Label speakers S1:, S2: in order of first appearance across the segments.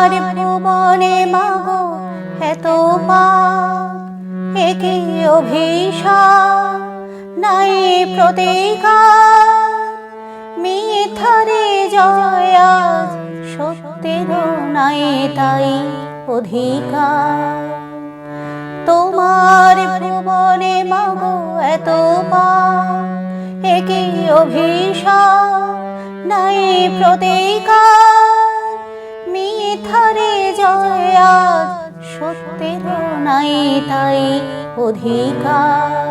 S1: তোমার ভুবনে মাগো এত পাপ একে অভিশাপ, নাই প্রতিকার মিথ্যারে জয় আজ নাই তাই অধিকার। তোমার ভুবনে মাগো এত পাপ একে অভিশাপ, নাই প্রতিকার মিথ্যারে জয়, আজ সত্যের নাই তাই অধিকার।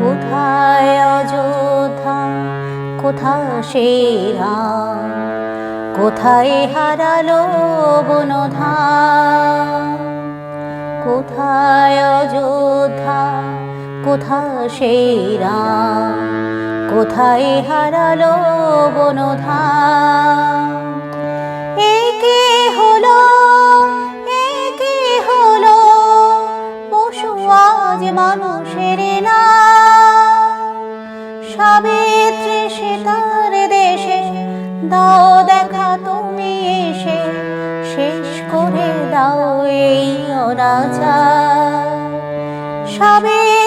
S1: কোথায় অযোধ্যা কোথা সে রাম, কোথায় হারালো বনধাম কোথায় অযোধ্যা কোথা সে রাম কোথায় হারালো বনধাম একে হলো? একে হলো? পশু আজ মানুষের না। সাবিত্রী সীতার দেশে, দাও দেখা তুমি এসে, শেষ করে দাও এই অনাচার। সাবিত্রী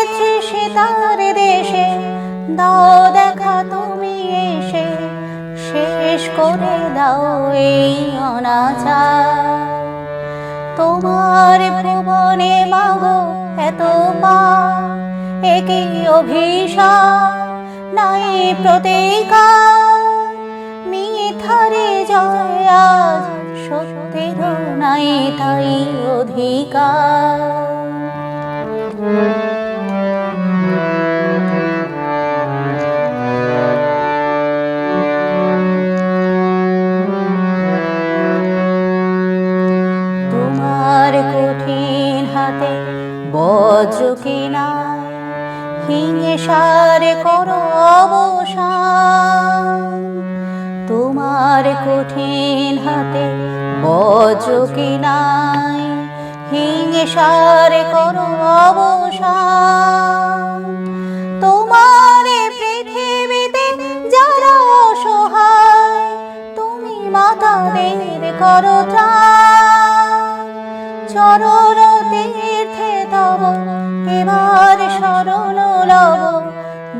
S1: সীতার দেশে, দাও দেখা তুমি এসে, শেষ করে দাও এই অনাচার। তোমার ভুবনে মাগো এত মা একই অভিশাপ, নাই প্রতিকার। হাতে বজ্র কিনায় হিংসার করো অবসান। তোমার কঠিন হাতে বজ্র কিনায় হিংসার করো অবসান। তোমার পৃথিবীতে যারা অসহায়, তুমি মাতাদের করো ত্রাণ। চরণ তীর্থে তব, এবার শরণ লব,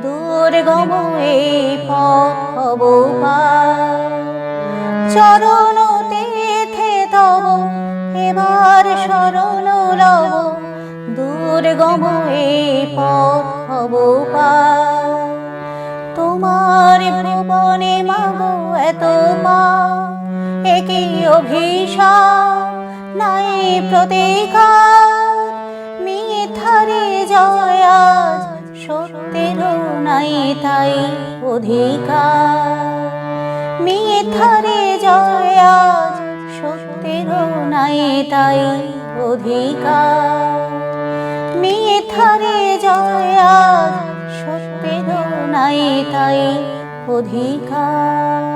S1: দুর্গম এই পথ চরণ তীর্থে তব, এবার শরণ লব, দুর্গম এই পথ তোমার ভুবনে মাগো এত পা একে অভিশাপ, নাই প্রতিকার। সত্যের নাই তাই অধিকার। মিথারে জয় আজ সত্যের নাই তাই অধিকার। মিথারে জয় আজ সত্যের নাই তাই অধিকার।